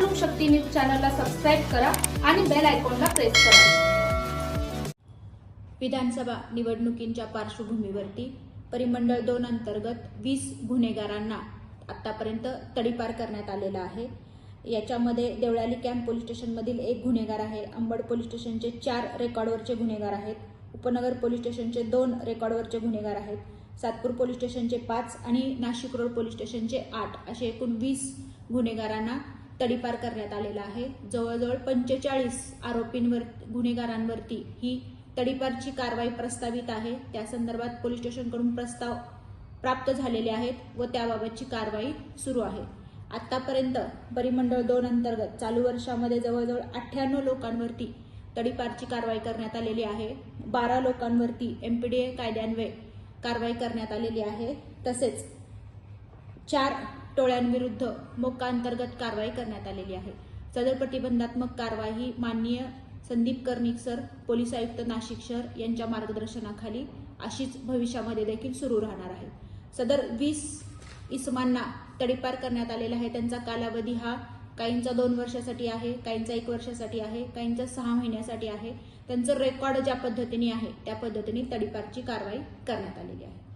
लोकशक्ती news चॅनलला subscribe करा आणि बेल आयकॉनला प्रेस करा. विधानसभा निवडणुकींच्या पार्श्वभूमीवरती परिमंडळ दोन अंतर्गत वीस गुन्हेगारांना आतापर्यंत तडीपार करण्यात आलेला आहे. याच्यामध्ये देवळाली कॅम्प पोलीस स्टेशनमधील एक गुन्हेगार आहे. अंबड पोलीस स्टेशनचे चार रेकॉर्डवरचे गुन्हेगार आहेत. उपनगर पोलीस स्टेशनचे दोन रेकॉर्डवरचे गुन्हेगार आहेत. सातपूर पोलीस स्टेशनचे पाच आणि नाशिक रोड पोलीस स्टेशनचे आठ असे एकूण वीस गुन्हेगारांना तडीपार करण्यात आलेला आहे. जवळजवळ पंचेचाळीस आरोपींवर गुन्हेगारांवरती ही तडीपारची कारवाई प्रस्तावित आहे. त्या संदर्भात पोलीस स्टेशनकडून प्रस्ताव प्राप्त झालेले आहेत व त्याबाबतची कारवाई सुरू आहे. आतापर्यंत परिमंडळ दोन अंतर्गत चालू वर्षामध्ये जवळजवळ अठ्ठ्याण्णव लोकांवरती तडीपारची कारवाई करण्यात आलेली आहे. बारा लोकांवरती एमपीडीए कायद्यान्वये कारवाई करण्यात आलेली आहे. तसेच चार टोळ्यांविरुद्ध मोका अंतर्गत कारवाई करण्यात आलेली आहे. सदर प्रतिबंधात्मक कारवाई ही माननीय संदीप कर्णिक सर पोलीस आयुक्त नाशिक शहर यांच्या मार्गदर्शनाखाली अशीच भविष्यामध्ये देखील सुरू राहणार आहे. सदर वीस इसमांना तडीपार करण्यात आलेला आहे. त्यांचा कालावधी हा काहींचा दोन वर्षासाठी आहे काहींचा एक वर्षासाठी आहे काहींचा सहा महिन्यासाठी आहे. त्यांचं रेकॉर्ड ज्या पद्धतीने आहे त्या पद्धतीने तडीपारची कारवाई करण्यात आलेली आहे.